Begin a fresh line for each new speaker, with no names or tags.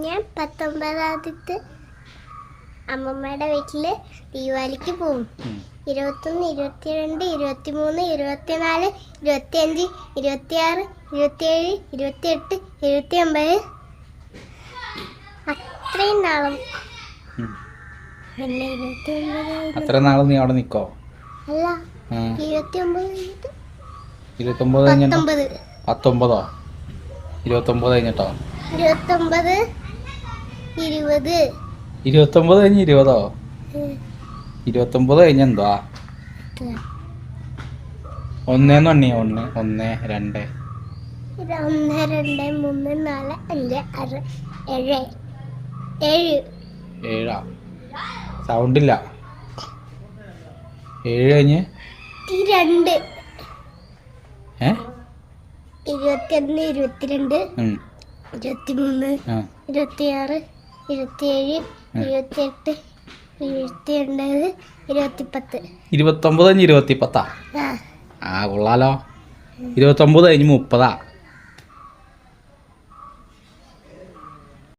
ഞാൻ പത്തൊമ്പതാമത്തെ അമ്മമ്മയുടെ വീട്ടിൽ ദീപാവലിക്ക് പോകും. ഇരുപത്തൊന്ന് ഇരുപത്തിരണ്ട് ഇരുപത്തിമൂന്ന് ഇരുപത്തിനാല് ഇരുപത്തിയഞ്ച് ഇരുപത്തിയാറ് ഇരുപത്തിയേഴ് ഇരുപത്തിയെട്ട് ഇരുപത്തി ഒമ്പത് അത്രയും നാളും. പിന്നെ ഇരുപത്തി ഒമ്പത്
അത്ര നാളെ നീ അവിടെ നിക്കോ?
അല്ല. ഇരുപത്തി ഒമ്പത്
ഇരുപത്തൊമ്പത് കഴിഞ്ഞിട്ടോ?
പത്തൊമ്പതോ?
ഇരുപത്തൊമ്പത് കഴിഞ്ഞിട്ടോ?
ഇരുപത്തൊമ്പത്. ഇരുപത്.
ഇരുപത്തൊമ്പത് കഴിഞ്ഞ് ഇരുപതോ. ഇരുപത്തൊമ്പത് കഴിഞ്ഞ എന്താ ഒന്നേന്ന് എണ്ണി ഒന്ന് ഒന്ന് രണ്ട്.
ഒന്ന് രണ്ട് മൂന്ന് നാല് അഞ്ച് ആറ് ഏഴ്. ഏഴ്.
ഏഴാ? സൗണ്ടില്ല. ഏഴ് കഴിഞ്ഞ്?
രണ്ട്.
ഏ?
ഇരുപത്തിയൊന്ന് ഇരുപത്തിരണ്ട്. ഇരുപത്തിമൂന്ന് ഇരുപത്തിയാറ് ഇരുപത്തിയേഴ് ഇരുപത്തിയെട്ട് ഇരുപത്തിയൊൻപത് ഇരുപത്തിപ്പത്ത്.
ഇരുപത്തൊമ്പത് കഴിഞ്ഞ് ഇരുപത്തി പത്താ
ആ.
ആ കൊള്ളാലോ. ഇരുപത്തൊമ്പത് കഴിഞ്ഞ് മുപ്പതാ.